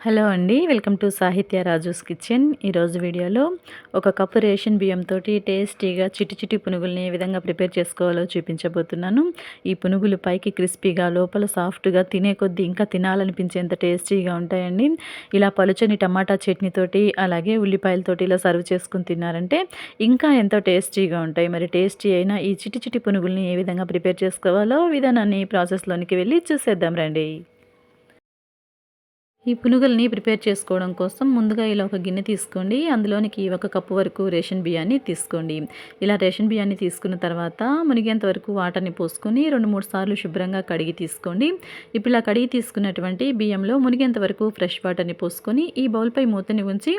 Hello అండి welcome to సాహిత్య Raju's kitchen. ఈరోజు వీడియోలో ఒక కప్పు రేషన్ బియ్యంతో టేస్టీగా చిటి చిటి పునుగుల్ని ఏ విధంగా ప్రిపేర్ చేసుకోవాలో చూపించబోతున్నాను. ఈ పునుగులు పైకి క్రిస్పీగా లోపల సాఫ్ట్గా తినే కొద్దీ ఇంకా తినాలనిపించేంత టేస్టీగా ఉంటాయండి. ఇలా పలుచని టమాటా చట్నీతోటి అలాగే ఉల్లిపాయలతోటి ఇలా సర్వ్ చేసుకుని తిన్నారంటే ఇంకా ఎంతో టేస్టీగా ఉంటాయి. మరి టేస్టీ అయినా ఈ చిటి చిటి పునుగుల్ని ఏ విధంగా ప్రిపేర్ చేసుకోవాలో విధానాన్ని ప్రాసెస్లోనికి వెళ్ళి చూసేద్దాం రండి. ఈ పునుగుల్ని ప్రిపేర్ చేసుకోవడం కోసం ముందుగా ఇలా ఒక గిన్నె తీసుకోండి. అందులోనికి ఒక కప్పు వరకు రేషన్ బియ్యాన్ని తీసుకోండి. ఇలా రేషన్ బియ్యాన్ని తీసుకున్న తర్వాత మునిగేంత వరకు వాటర్ని పోసుకొని రెండు మూడు సార్లు శుభ్రంగా కడిగి తీసుకోండి. ఇప్పుడు ఇలా కడిగి తీసుకున్నటువంటి బియ్యంలో మునిగేంత వరకు ఫ్రెష్ వాటర్ని పోసుకొని ఈ బౌల్పై మూతని ఉంచి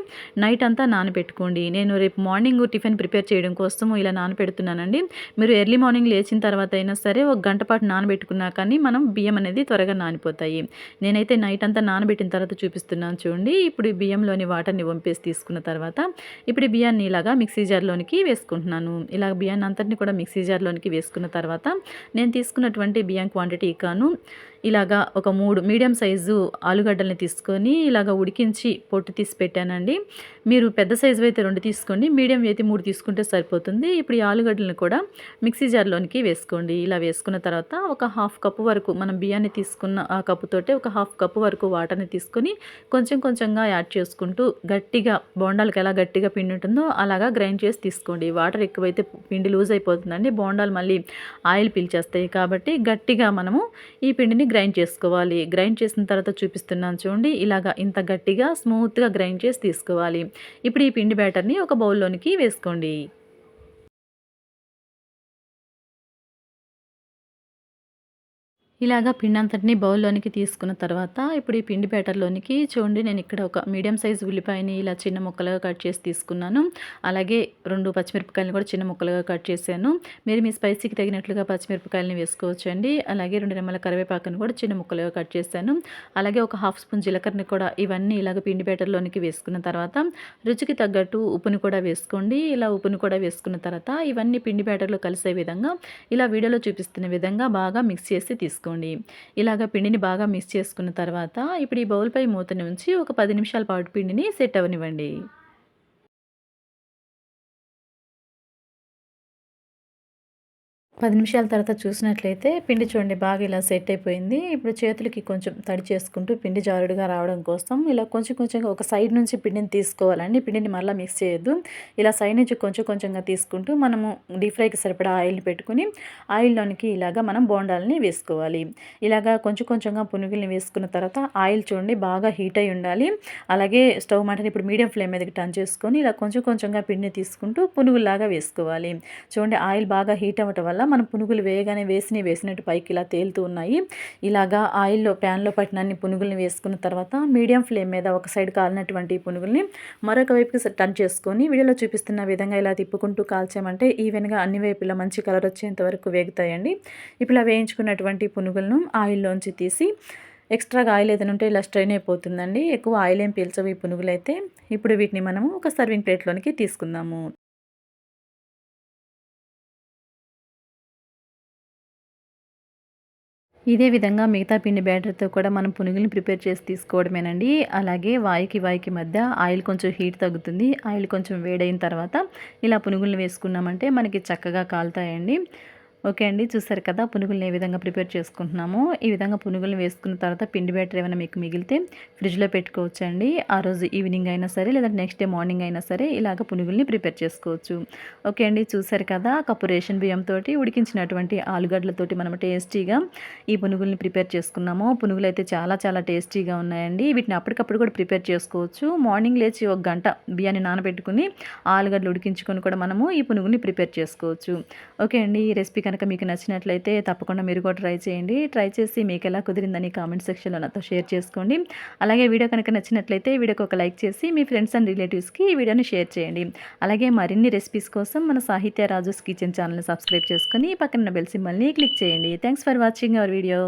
నైట్ అంతా నానబెట్టుకోండి. నేను రేపు మార్నింగ్ టిఫిన్ ప్రిపేర్ చేయడం కోసం ఇలా నానబెడుతున్నానండి. మీరు ఎర్లీ మార్నింగ్ లేచిన తర్వాత అయినా సరే ఒక గంట పాటు నానబెట్టుకున్నా కానీ మనం బియ్యం అనేది త్వరగా నానిపోతాయి. నేనైతే నైట్ అంతా నానబెట్టిన తర్వాత చూపిస్తున్నాను చూడండి. ఇప్పుడు ఈ బియ్యంలోని వాటర్ని వంపేసి తీసుకున్న తర్వాత ఇప్పుడు ఈ బియ్యాన్ని ఇలాగా మిక్సీ జార్లోనికి వేసుకుంటున్నాను. ఇలా బియ్యాన్ని అంతటిని కూడా మిక్సీ జార్లోనికి వేసుకున్న తర్వాత నేను తీసుకున్నటువంటి బియ్యం క్వాంటిటీ కాను ఇలాగా ఒక మూడు మీడియం సైజు ఆలుగడ్డల్ని తీసుకొని ఇలాగ ఉడికించి పొట్టు తీసి పెట్టానండి. మీరు పెద్ద సైజు అయితే రెండు తీసుకోండి మీడియం అయితే మూడు తీసుకుంటే సరిపోతుంది. ఇప్పుడు ఈ ఆలుగడ్డలను కూడా మిక్సీ జార్లోనికి వేసుకోండి. ఇలా వేసుకున్న తర్వాత ఒక హాఫ్ కప్పు వరకు మనం బియ్యాన్ని తీసుకున్న ఆ కప్పుతోటే ఒక హాఫ్ కప్పు వరకు వాటర్ని తీసుకొని కొంచెం కొంచెంగా యాడ్ చేసుకుంటూ గట్టిగా బోండాలకు ఎలా గట్టిగా పిండి ఉంటుందో అలాగా గ్రైండ్ చేసి తీసుకోండి. వాటర్ ఎక్కువైతే పిండి లూజ్ అయిపోతుందండి. బోండాలు మళ్ళీ ఆయిల్ పీల్చేస్తాయి కాబట్టి గట్టిగా మనము ఈ పిండిని గ్రైండ్ చేసుకోవాలి. గ్రైండ్ చేసిన తర్వాత చూపిస్తున్నాను చూడండి. ఇలాగా ఇంత గట్టిగా స్మూత్గా గ్రైండ్ చేసి తీసుకోవాలి. ఇప్పుడు ఈ పిండి బ్యాటర్ని ఒక బౌల్లోనికి వేసుకోండి. ఇలాగా పిండి అంతటిని బౌల్లోనికి తీసుకున్న తర్వాత ఇప్పుడు ఈ పిండి బ్యాటర్లోనికి చూడండి నేను ఇక్కడ ఒక మీడియం సైజు ఉల్లిపాయని ఇలా చిన్న ముక్కలుగా కట్ చేసి తీసుకున్నాను. అలాగే రెండు పచ్చిమిరపకాయలను కూడా చిన్న ముక్కలుగా కట్ చేశాను. మీరు మీ స్పైసీకి తగినట్లుగా పచ్చిమిరపకాయలని వేసుకోవచ్చు అండి అలాగే రెండు రెమ్మల కరివేపాకును కూడా చిన్న ముక్కలుగా కట్ చేశాను. అలాగే ఒక హాఫ్ స్పూన్ జీలకర్రని కూడా ఇవన్నీ ఇలాగ పిండి బ్యాటర్లోనికి వేసుకున్న తర్వాత రుచికి తగ్గట్టు ఉప్పుని కూడా వేసుకోండి. ఇలా ఉప్పుని కూడా వేసుకున్న తర్వాత ఇవన్నీ పిండి బ్యాటర్లో కలిసే విధంగా ఇలా వీడియోలో చూపిస్తున్న విధంగా బాగా మిక్స్ చేసి తీసుకోండి చేసుకోండి ఇలాగ పిండిని బాగా మిక్స్ చేసుకున్న తర్వాత ఇప్పుడు ఈ బౌల్పై మూతని ఉంచి ఒక పది నిమిషాల పాటు పిండిని సెట్ అవనివ్వండి. పది నిమిషాల తర్వాత చూసినట్లయితే పిండి చూడండి బాగా ఇలా సెట్ అయిపోయింది. ఇప్పుడు చేతులకి కొంచెం తడి చేసుకుంటూ పిండి జారుడుగా రావడం కోసం ఇలా కొంచెం కొంచెంగా ఒక సైడ్ నుంచి పిండిని తీసుకోవాలండి. పిండిని మళ్ళీ మిక్స్ చేయొద్దు. ఇలా సైడ్ నుంచి కొంచెం కొంచెంగా తీసుకుంటూ మనము డీప్ ఫ్రైకి సరిపడా ఆయిల్ని పెట్టుకుని ఆయిల్లోనికి ఇలాగా మనం బోండాలని వేసుకోవాలి. ఇలాగా కొంచెం కొంచెంగా పునుగుల్ని వేసుకున్న తర్వాత ఆయిల్ చూడండి బాగా హీట్ అయి ఉండాలి. అలాగే స్టవ్ మంటని ఇప్పుడు మీడియం ఫ్లేమ్ మీదకి టర్న్ చేసుకొని ఇలా కొంచెం కొంచెంగా పిండిని తీసుకుంటూ పునుగుల్లాగా వేసుకోవాలి. చూడండి ఆయిల్ బాగా హీట్ అవ్వటం వల్ల మనం పునుగులు వేయగానే వేసి వేసినట్టు పైకి ఇలా తేలుతూ ఉన్నాయి. ఇలాగా ఆయిల్లో ప్యాన్లో పట్టినన్ని పునుగుల్ని వేసుకున్న తర్వాత మీడియం ఫ్లేమ్ మీద ఒక సైడ్ కాలినటువంటి పునుగుల్ని మరొక వైపుకి టర్న్ చేసుకొని వీడియోలో చూపిస్తున్న విధంగా ఇలా తిప్పుకుంటూ కాల్చామంటే ఈవెన్గా అన్ని వైపులా మంచి కలర్ వచ్చేంత వరకు వేగుతాయండి. ఇప్పుడు ఇలా వేయించుకున్నటువంటి పునుగులను ఆయిల్లోంచి తీసి ఎక్స్ట్రాగా ఆయిల్ ఏదైనా ఉంటే ఇలా స్ట్రైన్ అయిపోతుందండి. ఎక్కువ ఆయిల్ ఏం పీల్చవు ఈ పునుగులు అయితే ఇప్పుడు వీటిని మనము ఒక సర్వింగ్ ప్లేట్లోనికి తీసుకుందాము. ఇదే విధంగా మిగతా పిండి బ్యాటర్తో కూడా మనం పునుగుల్ని ప్రిపేర్ చేసి తీసుకోవడమేనండి. అలాగే వాయికి వాయికి మధ్య ఆయిల్ కొంచెం హీట్ తగ్గుతుంది. ఆయిల్ కొంచెం వేడైన తర్వాత ఇలా పునుగుల్ని వేసుకున్నామంటే మనకి చక్కగా కాలుతాయండి. ఓకే అండి. చూసారు కదా పునుగులను ఏ విధంగా ప్రిపేర్ చేసుకుంటున్నామో ఈ విధంగా పునుగులను వేసుకున్న తర్వాత పిండి బ్యాటర్ ఏమైనా మీకు మిగిలితే ఫ్రిడ్జ్లో పెట్టుకోవచ్చండి. ఆ రోజు ఈవినింగ్ అయినా సరే లేదంటే నెక్స్ట్ డే మార్నింగ్ అయినా సరే ఇలాగ పునుగుల్ని ప్రిపేర్ చేసుకోవచ్చు. ఓకే అండి. చూసారు కదా కప్పు రేషన్ బియ్యంతో ఉడికించినటువంటి ఆలుగడ్డలతోటి మనం టేస్టీగా ఈ పునుగుల్ని ప్రిపేర్ చేసుకున్నాము పునుగులు అయితే చాలా చాలా టేస్టీగా ఉన్నాయండి. వీటిని అప్పటికప్పుడు కూడా ప్రిపేర్ చేసుకోవచ్చు. మార్నింగ్ లేచి ఒక గంట బియ్యాన్ని నానబెట్టుకుని ఆలుగడ్డలు ఉడికించుకొని కూడా మనము ఈ పునుగుని ప్రిపేర్ చేసుకోవచ్చు. ఓకే అండి. ఈ రెసిపీ కనుక మీకు నచ్చినట్లయితే తప్పకుండా మీరు కూడా ట్రై చేయండి. ట్రై చేసి మీకు ఎలా కుదిరిందని కామెంట్ సెక్షన్లో నాతో షేర్ చేసుకోండి. అలాగే వీడియో కనుక నచ్చినట్లయితే వీడియోకి ఒక లైక్ చేసి మీ ఫ్రెండ్స్ అండ్ రిలేటివ్స్కి ఈ వీడియోని షేర్ చేయండి. అలాగే మరిన్ని రెసిపీస్ కోసం మన సాహిత్య రాజుస్ కిచెన్ ఛానల్ని సబ్స్క్రైబ్ చేసుకొని పక్కన బెల్ సింబల్ని క్లిక్ చేయండి. Thanks for watching our video.